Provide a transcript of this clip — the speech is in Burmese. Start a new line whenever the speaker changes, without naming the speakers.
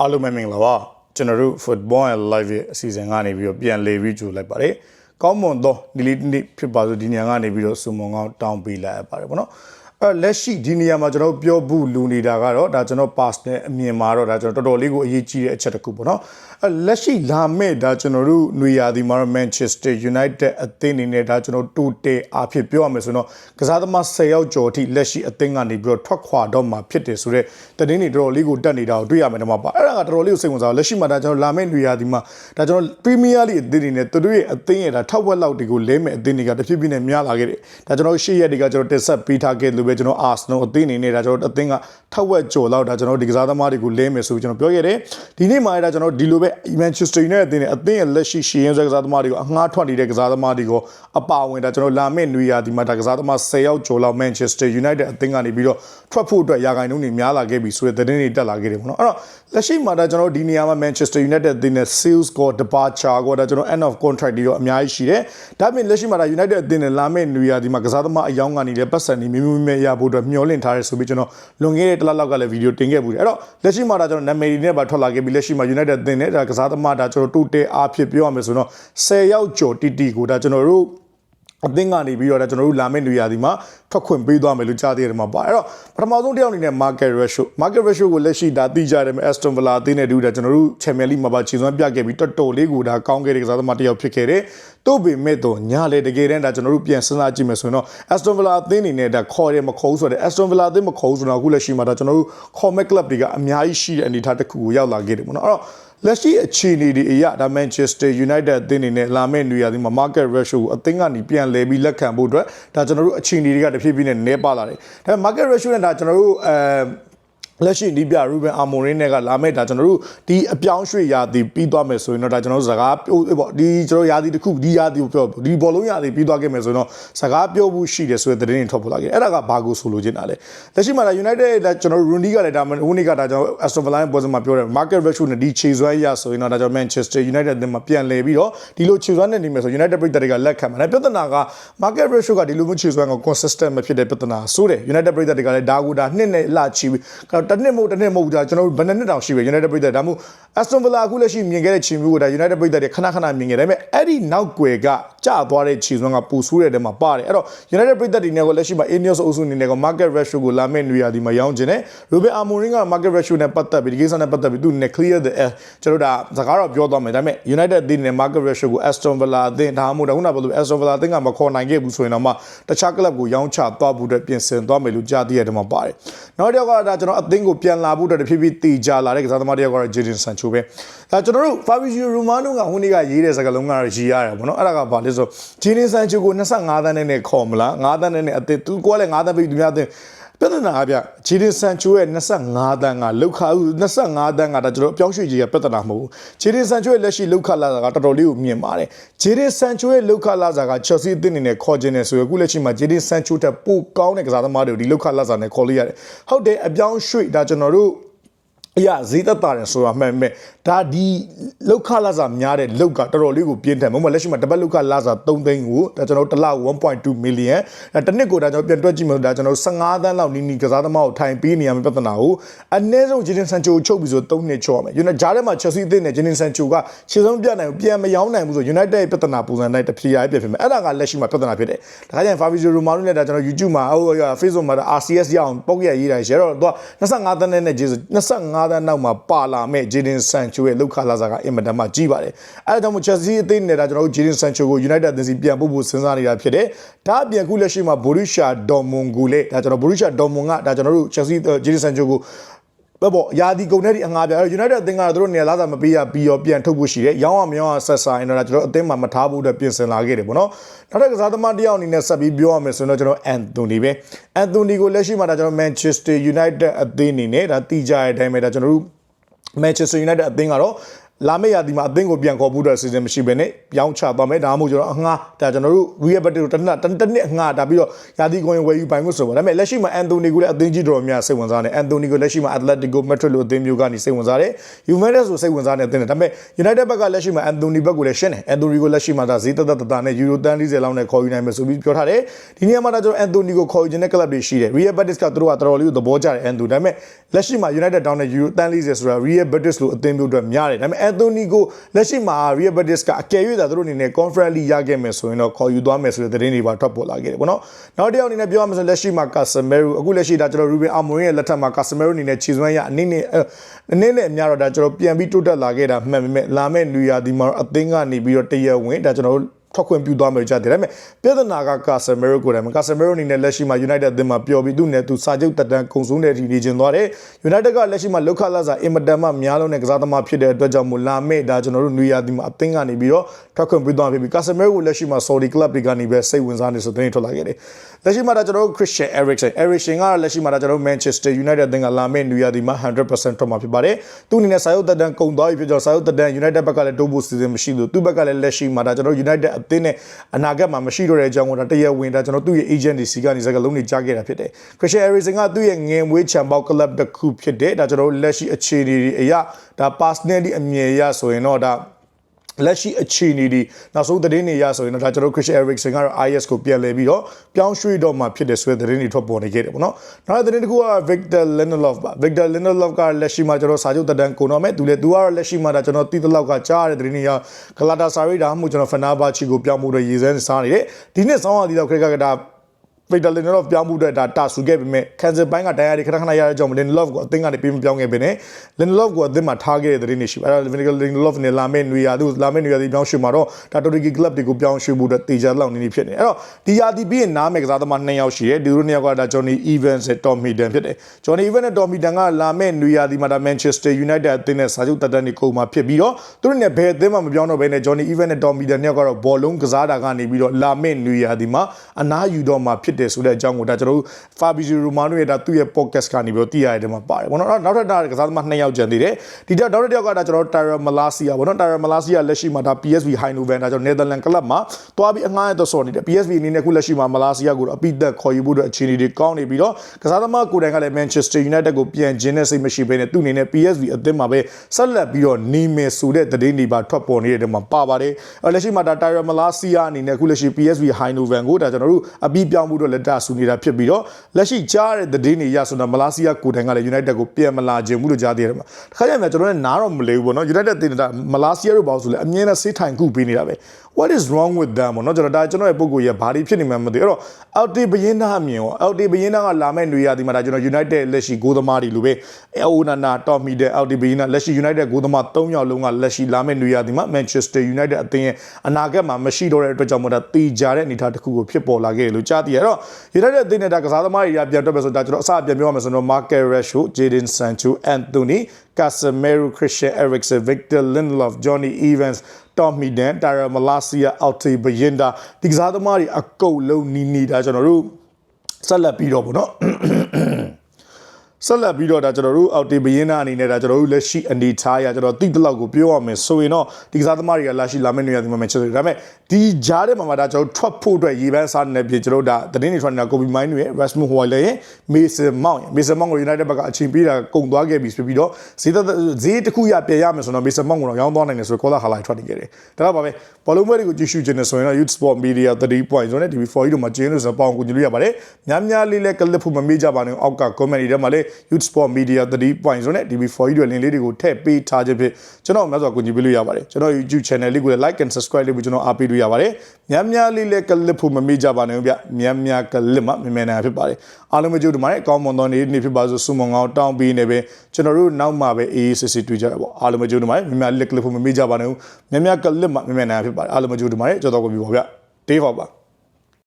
အားလုံးပဲမင်္ဂလာပါကျွန်တော်တို့ football and live ရဲ့အစီအစဉ်ကနေပြီးတော့ပြန်လေပြီးကြိုလိုက်ပါတယ်ကောင်းမွန်သောဒီလေးနေ့ဖြစ်ပါစို့ဒီနေရာကနေပြီးတော့စုံမုံကောင်းတောင်းပေးလိုက်ရပါတယ်ဗောနော် အဲလက်ရှိဒီနေရာမှာကျွန်တော်ပြောဘူးလူနေတာကတော့ဒါကျွန်တော် personal အမြင်မှာတော့ဒါကျွန်တော်တော်တော်လေးကိုအရေးကြီးတဲ့အချက်တစ်ခုပေါ့နော်အဲလက်ရှိလာမယ့်ဒါကျွန်တော်တို့နေရာဒီမှာတော့ Manchester United အသင်းအနေနဲ့ဒါကျွန်တော်တိုးတက်အားဖြင့်ပြောရမယ်ဆိုတော့ကစားသမား10ယောက်ကျော်အထိလက်ရှိအသင်းကနေပြီးတော့ထွက်ခွာတော့မှာဖြစ်တယ်ဆိုတော့တည်င်းတွေတော်တော်လေးကိုတက်နေတာကိုတွေ့ရမယ်ဒီမှာပါအဲ့ဒါကတော်တော်လေးကိုစိတ်ဝင်စားလက်ရှိမှာဒါကျွန်တော်လာမယ့်နေရာဒီမှာဒါကျွန်တော် Premier League အသင်းတွေနဲ့သူတို့ရဲ့အသင်းရဲ့ဒါထောက်ဝက်လောက်တွေကိုလဲမဲ့အသင်းတွေကတဖြည်းဖြည်းနဲ့များလာခဲ့တယ်ဒါကျွန်တော်ရှေ့ရက်တွေကကျွန်တော်တက်ဆက်ပေးထားခဲ့လို့ပဲကျွန်တော် Arsenal အသင်းအနေနဲ့ဒါကျွန်တော်အသင်းကထောက်ဝက်ကျော်လောက်ဒါကျွန်တော်ဒီကစားသမားတွေကိုလဲမယ်ဆိုပြီးကျွန်တော်ပြောခဲ့တယ်ဒီနေ့မှလည်းဒါကျွန်တော်ဒီလိုပဲ Manchester United အသင်းနဲ့အသင်းရဲ့လက်ရှိရှီရင်ဆွဲကစားသမားတွေကိုအငှားထွက်နေတဲ့ကစားသမားတွေကိုအပါဝင်ဒါကျွန်တော်လာမယ့်နွေရာဒီမှာဒါကစားသမား10ယောက်ကျော်လောက် Manchester United အသင်းကနေပြီးတော့ထွက်ဖို့အတွက်ရာဂိုင်နှုန်းတွေများလာခဲ့ပြီဆိုတဲ့သတင်းတွေတက်လာခဲ့တယ်ပေါ့နော်အဲ့တော့လက်ရှိမှာဒါကျွန်တော်ဒီနေရာမှာ Manchester United အသင်းနဲ့ sales ကို departure ကိုဒါကျွန်တော် end of contract တွေတော့အများကြီးရှိတယ်ဒါပြင်လက်ရှိမှာဒါ United အသင်းနဲ့လာမယ့်နွေရာဒီမှာကစားသမားအယောင်းကနေလည်းပတ်စံနေမြမြမြရဖို့အတွက်မျှော်လင့်ထားတယ်ဆိုပြီးကျွန်တော်လွန်ခဲ့တဲ့တစ်လလောက်ကလည်းဗီဒီယိုတင်ခဲ့ပူတယ်အဲ့တော့လက်ရှိမှာဒါကျွန်တော်နာမည်တွေနဲ့ပါထွက်လာခဲ့ပြီလက်ရှိမှာ United အသင်းနဲ့ဒါကစားသမားဒါကျွန်တော်တူတဲအားဖြစ်ပြောရမယ်ဆိုတော့10ယောက်ကျော်တီတီကိုဒါကျွန်တော်တို့ အသင်းကနေပြီးတော့ကျွန်တော်တို့လာမယ့်နေရာဒီမှာထွက်ခွင့်ပေးသွားမယ်လို့ကြားသိရတယ်မှာပါအဲ့တော့ပထမဆုံးတစ်ယောက်အနေနဲ့ market ratio market ratio ကိုလက်ရှိဒါသိကြတယ်မယ် Aston Villa အသင်းနဲ့တူတာကျွန်တော်တို့ Champions League မှာပါခြေစွမ်းပြခဲ့ပြီးတော်တော်လေးကိုဒါကောင်းခဲ့တဲ့ကစားသမားတစ်ယောက်ဖြစ်ခဲ့တယ်တို့ပေမဲ့တော့ညာလေတကယ်တမ်းဒါကျွန်တော်တို့ပြန်စဉ်းစားကြည့်မယ်ဆိုရင်တော့ Aston Villa အသင်းအနေနဲ့ဒါခေါ်တယ်မခေါ်ဘူးဆိုတော့ Aston Villa အသင်းမခေါ်ဘူးဆိုတော့အခုလက်ရှိမှာဒါကျွန်တော်တို့ comment club တွေကအများကြီးရှိတဲ့အနေအထားတစ်ခုကိုရောက်လာခဲ့တယ်ပေါ့နော်အဲ့တော့ လက်ရှိအခြေအနေတွေအရဒါ Manchester United အသင်းအနေနဲ့လာမယ့်နေရာဒီမှာ market ratio ကိုအသင်းကနေပြန်လဲပြီးလက်ခံဖို့အတွက်ဒါကျွန်တော်တို့အခြေအနေတွေကတဖြည်းဖြည်းနဲ့နည်းပါလာတယ်ဒါပေမဲ့ market ratio နဲ့ဒါကျွန်တော်တို့အဲ လက်ရှိနီးပြရူဘန်အာမိုရင်းနဲ့ကလာမဲ့ဒါကျွန်တော်တို့ဒီအပြောင်းရွှေ့ရာသီပြီးသွားမယ်ဆိုရင်တော့ဒါကျွန်တော်တို့စကားပြောပေါ့ဒီကျွန်တော်ရာသီတစ်ခုဒီရာသီကိုပြောဒီဘောလုံးရာသီပြီးသွားခဲ့မယ်ဆိုရင်တော့စကားပြောဖို့ရှိတယ်ဆိုတဲ့သတင်းတွေထွက်ပေါ်လာခဲ့အဲ့ဒါကဘာကိုဆိုလိုချင်တာလဲလက်ရှိမှာဒါ United ဒါကျွန်တော်တို့ Rooney ကလည်းဒါဟိုနေ့ကဒါကျွန်တော် Aston Villa ရဲ့ပွဲစဉ်မှာပြောတယ် market ratio နဲ့ဒီခြေစွမ်းရဆိုရင်တော့ဒါကျွန်တော် Manchester United အသင်းမှာပြန်လဲပြီးတော့ဒီလိုခြေစွမ်းနဲ့နေမယ်ဆို United ပြည်သက်တွေကလက်ခံမှာဒါပြဿနာက market ratio ကဒီလိုမျိုးခြေစွမ်းက consistent မဖြစ်တဲ့ပြဿနာဆိုတယ် United ပြည်သက်တွေကလည်းဒါကူဒါနှစ်နဲ့လှချီပြီးတစ်နှစ်မဟုတ်တစ်နှစ်မဟုတ်ဒါကျွန်တော်တို့ဘယ်နှစ်နှစ်တောင်ရှိပဲ United ပြည်သက်ဒါမှမဟုတ် Aston Villa အခုလက်ရှိမြင်ခဲ့တဲ့ခြေမျိုးကိုဒါ United ပြည်သက်တွေခဏခဏမြင်ခဲ့တယ်ဒါပေမဲ့အဲ့ဒီနောက်ွယ်က ကျသွားတဲ့ခြေစွမ်းကပူဆိုးတဲ့တဲမှာပါတယ်အဲ့တော့ United ပြည်သက်တွေနဲ့ကိုလက်ရှိမှာ Ineos အုပ်စုအနေနဲ့က market ratio ကိုလာမယ့်နေရာဒီမှာရောင်းခြင်းနဲ့ Ruben Amorim က market ratio နဲ့ပတ်သက်ပြီးဒီကိစ္စနဲ့ပတ်သက်ပြီးသူနဲ့ clear the air ကျွန်တော်တို့ဒါစကားတော့ပြောသွားမယ်ဒါပေမဲ့ United အသင်းနဲ့ market ratio ကို Aston Villa အသင်းဒါမှမဟုတ်ခုနကပြောလို့ Aston Villa အသင်းကမခေါ်နိုင်ခဲ့ဘူးဆိုရင်တော့မှတခြား club ကိုရောင်းချသွားဖို့အတွက်ပြင်ဆင်သွားမယ်လို့ကြားသိရတဲ့မှာပါတယ်နောက်တစ်ယောက်ကဒါကျွန်တော်အသင်းကိုပြန်လာဖို့အတွက်တဖြည်းဖြည်းတည်ကြလာတဲ့ကစားသမားတစ်ယောက်ကတော့ Jadon Sancho ပဲဒါကျွန်တော်တို့ Fabrizio Romano ကဟိုနေ့ကရေးတဲ့စကားလုံးကတော့ရေးရတယ်ပေါ့နော်အဲ့ဒါကဘာလဲဆို Jadon Sancho ကို25သန်းနဲ့ခေါ်မလား5သန်းနဲ့အသင်းသူကလည်း5သန်းပြီးသူများအသင်းပြဿနာအပြဂျီဒင်ဆန်ချိုရဲ့25တန်းကလောက်ခ25တန်းကဒါကျွန်တော်အပြောင်းရွှေ့ကြီးကပြဿနာမဟုတ်ဘူးဂျီဒင်ဆန်ချိုရဲ့လက်ရှိလောက်ခလာတာကတော်တော်လေးကိုမြင်ပါတယ်ဂျီဒင်ဆန်ချိုရဲ့လောက်ခလာစာကချယ်ဆီအသင်းအနေနဲ့ခေါ်ခြင်းနဲ့ဆိုရအခုလက်ရှိမှာဂျီဒင်ဆန်ချိုတက်ပိုကောင်းတဲ့ကစားသမားတွေကိုဒီလောက်ခလာစာနဲ့ခေါ်လိုက်ရတယ်ဟုတ်တယ်အပြောင်းရွှေ့ဒါကျွန်တော်တို့ အရာဈေးသက်တာတယ်ဆိုတာမှန်မဲ့ဒါဒီလောက်ခလာစာများတဲ့လောက်ကတော်တော်လေးကိုပြင်းထန်မဟုတ်လက်ရှိမှာတပတ်လောက်ခလာစာ3သိန်းကိုဒါကျွန်တော်တစ်လ1.2 million ဒါတစ်နှစ်ကိုဒါကျွန်တော်ပြန်တွက်ကြည့်မှဒါကျွန်တော်15သန်းလောက်နီးနီးကစားသမားကိုထိုင်ပေးနေရမယ့်ပြဿနာကိုအနည်းဆုံးဂျင်းဆန်ချိုချုပ်ပြီးဆို3နှစ်ချော့မယ် United ဂျားထဲမှာ Chelsea အသင်းနဲ့ဂျင်းဆန်ချိုကခြေစုံပြတ်နိုင်ပြန်မရောင်းနိုင်ဘူးဆို United ရဲ့ပြဿနာပုံစံတိုင်းတစ်ဖြည်းဖြည်းပြဖြစ်မယ်အဲ့ဒါကလက်ရှိမှာပြဿနာဖြစ်တယ်ဒါကြောင့် Fabrizio Romano နဲ့ဒါကျွန်တော် YouTube မှာဟို Facebook မှာ RCS ရအောင်ပုတ်ရရေးတာရှယ်တော့သူက25သန်းနဲ့ဂျင်း25သန်းနောက်မှာပါလာမဲ့ Jadon Sancho ရဲ့လောက်ခလာစာကအင်မတန်မှကြီးပါတယ်။အဲဒါကြောင့်မို့ Chelsea အသင်းနဲ့ဒါကျွန်တော်တို့ Jadon Sancho ကို United အသင်းစီပြန်ပို့ဖို့စဉ်းစားနေတာဖြစ်တယ်။ဒါအပြင်ခုလက်ရှိမှာ Borussia Dortmund ကိုလည်းဒါကျွန်တော် Borussia Dortmund ကဒါကျွန်တော်တို့ Chelsea Jadon Sancho ကို ဘပေါ့ယာဒီကုန်တဲ့ဒီအငါပြအဲ့ United အသင်းကတို့နေရာလာစာမပေးရပြီးတော့ပြန်ထုတ်ဖို့ရှိတယ်။ရောင်းအောင်မရောင်းအောင်ဆက်ဆိုင်တော့ကျွန်တော်အသင်းမှာမထားဖို့အတွက်ပြင်ဆင်လာခဲ့တယ်ပေါ့နော်။နောက်ထပ်ကစားသမားတစ်ယောက်အနေနဲ့ဆက်ပြီးပြောရမယ်ဆိုတော့ကျွန်တော် Anthony ပဲ။ Anthony ကိုလက်ရှိမှာဒါကျွန်တော် Manchester United အသင်းအနေနဲ့ဒါတီးကြတဲ့အတိုင်းပဲဒါကျွန်တော်တို့ Manchester United အသင်းကတော့ လာမယ့်ရာသီမှာအသင်းကိုပြန်ခေါ်ဖို့အတွက်အစီအစဉ်မရှိဘဲနဲ့ပြောင်းချသွားမယ်ဒါမှမဟုတ်ကျွန်တော်အငှားဒါကျွန်တော်တို့ real battle တနက်တစ်နှစ်အငှားဒါပြီးတော့ရာသီကိုရင်ဝယ်ယူပိုင်ဖို့ဆိုပါဒါပေမဲ့လက်ရှိမှာအန်တိုနီကိုလည်းအသင်းကြီးတော်များစိတ်ဝင်စားနေအန်တိုနီကိုလက်ရှိမှာ Atletico Madrid လို့အသင်းမျိုးကနေစိတ်ဝင်စားတယ် Juventus ဆိုစိတ်ဝင်စားနေတဲ့အသင်းတယ်ဒါပေမဲ့ United ဘက်ကလက်ရှိမှာအန်တိုနီဘက်ကိုလည်းရှင်းတယ်အန်တိုနီကိုလက်ရှိမှာဒါဈေးသက်သက်သက်နဲ့ Euro တန်း40လောက်နဲ့ခေါ်ယူနိုင်မယ်ဆိုပြီးပြောထားတယ်ဒီနေရာမှာဒါကျွန်တော်အန်တိုနီကိုခေါ်ယူခြင်းတဲ့ club တွေရှိတယ် Real Betis ကသူတို့ကတော်တော်လေးကိုသဘောကျတယ်အန်တိုဒါပေမဲ့လက်ရှိမှာ United တောင်းတဲ့ Euro တန်း40ဆိုတာ Real Betis လို့အသင်းမျိုးအတွက်များတယ်ဒါပေမဲ့အန်တိုနီကိုလက်ရှိမှာ Real Betis ကအကယ်၍သာသူတို့အနေနဲ့ Conference League ရခဲ့မယ်ဆိုရင်တော့ခေါ်ယူသွားမယ်ဆိုတဲ့သတင်းတွေပါထွက်ပေါ်လာခဲ့တယ်ပေါ့နော်နောက်တစ်ယောက်အနေနဲ့ပြောရမယ်ဆိုလက်ရှိမှာ Casemiro အခုလက်ရှိဒါကျွန်တော် Ruben Amorim ရဲ့လက်ထက်မှာ Casemiro အနေနဲ့ခြေစွမ်းရအနေနဲ့အနေနဲ့အများတော့ဒါကျွန်တော်ပြန်ပြီးတိုးတက်လာခဲ့တာမှန်ပေမဲ့လာမယ့်နွေရာသီမှာတော့အသင်းကနေပြီးတော့တရဝင်ဒါကျွန်တော်တို့ ထွက်ခွင့်ပြုသွားမယ်ကြားတယ်ဒါပေမဲ့ပြဿနာကကာဆာမီရိုကိုတယ်ကာဆာမီရိုအနေနဲ့လက်ရှိမှာ United အသင်းမှာပျော်ပြီးသူ့နဲ့သူစာချုပ်တက်တန်းကုံဆုံးတဲ့အထိနေကျင်သွားတယ် United ကလက်ရှိမှာလောက်ခလာစာအင်မတန်မှများလုံးတဲ့ကစားသမားဖြစ်တဲ့အတွက်ကြောင့်မို့လာမယ့်ဒါကျွန်တော်တို့နွေရာသီမှာအသင်းကနေပြီးတော့ထွက်ခွင့်ပြုသွားဖြစ်ပြီးကာဆာမီရိုကိုလက်ရှိမှာ Saudi club တွေကနေပဲစိတ်ဝင်စားနေဆိုတဲ့ထွက်လာခဲ့တယ်လက်ရှိမှာဒါကျွန်တော်တို့ Christian Eriksen Eriksen ကလက်ရှိမှာဒါကျွန်တော်တို့ Manchester United အသင်းကလာမယ့်နွေရာသီမှာ100%ထွက်မှာဖြစ်ပါတယ်သူအနေနဲ့စာချုပ်တက်တန်းကုံသွားပြီဖြစ်ကြောင်းစာချုပ်တက်တန်း United ဘက်ကလည်းတိုးဖို့စီစဉ်မရှိလို့သူ့ဘက်ကလည်းလက်ရှိမှာဒါကျွန်တော် United အသင်းနဲ့အနာဂတ်မှာမရှိတော့တဲ့အကြောင်းကိုဒါတရဝင်ဒါကျွန်တော်သူ့ရဲ့ agent တွေစီကနေစကားလုံးတွေကြားခဲ့တာဖြစ်တယ် Christian Eriksen ကသူ့ရဲ့ငယ်မွေးချန်ပေါက် club တစ်ခုဖြစ်တယ်ဒါကျွန်တော်တို့လက်ရှိအခြေအနေတွေအရဒါ personality အမြင်အရဆိုရင်တော့ဒါ လက်ရှိအခြေအနေဒီနောက်ဆုံးသတင်းတွေရဆိုရင်တော့ဒါကျွန်တော် Christian Eriksen ကတော့ IS ကိုပြန်လဲပြီးတော့ပြောင်းရွှေ့တော့မှဖြစ်တယ်ဆိုတဲ့သတင်းတွေထွက်ပေါ်နေခဲ့တယ်ပေါ့နော်။နောက်သတင်းတစ်ခုက Victor Lindelof ပါ Victor Lindelof ကလက်ရှိမှာကျွန်တော်စာချုပ်တက်တန်းကုန်တော့မယ်သူလည်းသူကတော့လက်ရှိမှာဒါကျွန်တော်တီးတလောက်ကကြားရတဲ့သတင်းတွေကဂလာတာဆာရီဒါမှမဟုတ်ကျွန်တော်ဖနာဘာချီကိုပြောင်းမှုတော့ရေစဲစားနေတယ်ဒီနှစ်ဆောင်းရသည်တော့ခရက်ကဒါ ဗီတာလင်လော့ပြောင်းမှုအတွက်ဒါတာဆူခဲ့ပေမဲ့ကန်ဆယ်ပိုင်းကတရားတွေခဏခဏရတဲ့ကြောင့်လင်လော့ကိုအသင်းကနေပြေးမပြောင်းခဲ့ပေနဲ့လင်လော့ကိုအသင်းမှာထားခဲ့တဲ့သတင်းတွေရှိပါအဲ့ဒါလင်လော့နဲ့လာမယ့်နွေရာသီလာမယ့်နွေရာသီပြောင်းရွှေ့မှာတော့ဒါတိုရီကီကလပ်တွေကိုပြောင်းရွှေ့ဖို့အတွက်တေချာလောက်နေနေဖြစ်နေအဲ့တော့ဒီရာသီပြီးရင်နားမယ်ကစားသမား2ယောက်ရှိတယ်ဒီလို2ယောက်ကဒါဂျွန်နီအီဗန်စ်နဲ့တော်မီဒန်ဖြစ်တယ်ဂျွန်နီအီဗန်နဲ့တော်မီဒန်ကလာမယ့်နွေရာသီမှာဒါမန်ချက်စတာယူနိုက်တက်အသင်းနဲ့စာချုပ်တက်တန်းတွေကုန်မှာဖြစ်ပြီးတော့သူတို့နဲ့ဘယ်အသင်းမှမပြောင်းတော့ဘဲနဲ့ဂျွန်နီအီဗန်နဲ့တော်မီဒန်2ယောက်ကတော့ဘောလုံးကစားတာကနေပြီးတော့လာမယ့်နွေရာသီမှာအနားယူတော့မှာဖြစ်တယ်ဆိုတဲ့အကြောင်းကိုဒါကျွန်တော်တို့ Fabrizio Romano ရဲ့ဒါသူ့ရဲ့ podcast ကနေပြီးတော့သိရတဲ့မှာပါတယ်ဘောနော်နောက်ထပ်ဒါကစားသမား2ယောက်ကျန်သေးတယ်ဒီတော့နောက်တစ်ယောက်ကဒါကျွန်တော် Tyra Malasia ဘောနော် Tyra Malasia လက်ရှိမှာဒါ PSV Eindhoven ဒါကျွန်တော် Netherlands club မှာတွားပြီးအငှားရတော့ဆော်နေတယ် PSV အနေနဲ့ခုလက်ရှိမှာ Malasia ကိုအပိသက်ခေါ်ယူဖို့အတွက်အခြေအနေတွေကောင်းနေပြီးတော့ကစားသမားကိုယ်တိုင်ကလည်း Manchester United ကိုပြန်ကျင်းတဲ့စိတ်မရှိဘဲနဲ့သူ့အနေနဲ့ PSV အသင်းမှာပဲဆက်လက်ပြီးတော့နေမယ်ဆိုတဲ့သတင်းတွေပါထွက်ပေါ်နေတဲ့တဲမှာပါပါတယ်အဲလက်ရှိမှာဒါ Tyra Malasia အနေနဲ့ခုလက်ရှိ PSV Eindhoven ကိုဒါကျွန်တော်တို့အပြီးပြောင်းမှုတော့လက်တဆူနေတာဖြစ်ပြီးတော့လက်ရှိကြားတဲ့သတင်းတွေရဆိုတော့ Malasia ကိုယ်တိုင်ကလည်း United ကိုပြန်မလာခြင်းဘူးလို့ကြားသေးတယ်မှာတခါကျရင်ကျွန်တော်လည်းနားတော့မလဲဘူးပေါ့နော် United တင်တာ Malasia တို့ဘာလို့ဆိုလဲအမြဲတမ်းဆေးထိုင်ခုပေးနေတာပဲ what is wrong with them ပေါ့နော်ကျွန်တော်ဒါကျွန်တော်ရဲ့ပုံကိုရဘာတွေဖြစ်နေမှန်းမသိအဲ့တော့ LT ဘယင်းသားအမြင်ရော LT ဘယင်းသားကလာမဲ့နေရာဒီမှာဒါကျွန်တော် United လက်ရှိဂိုးသမားတွေလိုပဲအိုနာနာတော့မီတဲ့ LT ဘယင်းသားလက်ရှိ United ဂိုးသမား၃ယောက်လုံးကလက်ရှိလာမဲ့နေရာဒီမှာ Manchester United အသင်းရဲ့အနာဂတ်မှာမရှိတော့တဲ့အတွက်ကြောင့်မို့ဒါတေချာတဲ့အနေအထားတစ်ခုကိုဖြစ်ပေါ်လာခဲ့တယ်လို့ကြားသိရတော့ United အသင်းနဲ့ဒါကစားသမားတွေကပြန်တွက်ပဲဆိုတော့ဒါကျွန်တော်အစပြန်ပြောရမယ်ဆိုတော့ Marcus Rashford, Jadon Sancho, Anthony Casemiro, Christian Eriksen, Victor Lindelof, Johnny Evans တော်မီဒန်တာရာမလာစီယာအောက်တီဘယင်တာဒီကစားသမားတွေအကုန်လုံးနီးနေတာကျွန်တော်တို့ဆက်လက်ပြီးတော့ဗောနော် ဆက်လက်ပြီးတော့ဒါကျွန်တော်တို့အောက်တေဘရင်နာအနေနဲ့ဒါကျွန်တော်တို့လက်ရှိအနေထားရကျွန်တော်တိတလောက်ကိုပြောရမယ်ဆိုရင်တော့ဒီကစားသမားတွေကလာရှိလာမယ့်နေရာဒီမှာမှချက်တယ်ဒါပေမဲ့ဒီကြားထဲမှာမှဒါကျွန်တော်ထွက်ဖို့အတွက်ရေပန်းစားနေပြီကျွန်တော်တို့ဒါသတင်းတွေထွက်နေတာကိုဘီမိုင်းတွေရဲ့ Rasmus Hojlund ရဲ့ Mason Mount ရဲ့ Mason Mount ကို United ဘက်ကအချိန်ပေးတာကုန်သွားခဲ့ပြီဆိုပြီးတော့ဈေးဈေးတစ်ခုရပြန်ရမယ်ဆိုတော့ Mason Mount ကိုတော့ရောင်းသွားနိုင်တယ်ဆိုတော့ Kola Halai ထွက်နေကြတယ်ဒါတော့ပါပဲဘောလုံးပွဲတွေကိုကြည့်ရှုခြင်းနဲ့ဆိုရင်တော့ Youth Sport Media 3 point ဆိုတဲ့ TV4 တို့မှာကျင်းလို့ဆိုတော့ပေါအောင်ကိုကြည့်လို့ရပါတယ်များများလေးလဲကလစ်ဖို့မမေ့ကြပါနဲ့အောက်က comment တွေထဲမှာလဲ Youth Sport Media 3 point ဆိုတဲ့ TV4 တို့လင်းလေးတွေကိုထည့်ပေးထားခြင်းဖြင့်ကျွန်တော်များစွာကိုကြည့်ပေးလို့ရပါတယ်ကျွန်တော် YouTube channel လေးကိုလည်း like and subscribe လုပ်ပြီးကျွန်တော်အားပေးလို့ရပါတယ်များများလေးလဲကလစ်ဖို့မမေ့ကြပါနဲ့ဗျများများကလစ်မှမြင်မြန်နိုင်ဖြစ်ပါတယ်အားလုံးပဲကြိုးဒီမှာအကောင်းမွန်သောနေ့နေ့ဖြစ်ပါစို့ဆုမွန်ကောင်းတောင်းပြီးနေပဲကျွန်တော်တို့နောက်မှပဲအေးအေးဆေးဆေးတွေ့ကြရပါအားလုံးပဲကြိုးဒီမှာများများလက်ကလစ်ဖို့မမေ့ကြပါနဲ့များများကလစ်မှမြင်မြန်နိုင်ဖြစ်ပါတယ်အားလုံးပဲကြိုးဒီမှာကြောက်တော့ကိုပြီပါဗျတေးပါပါ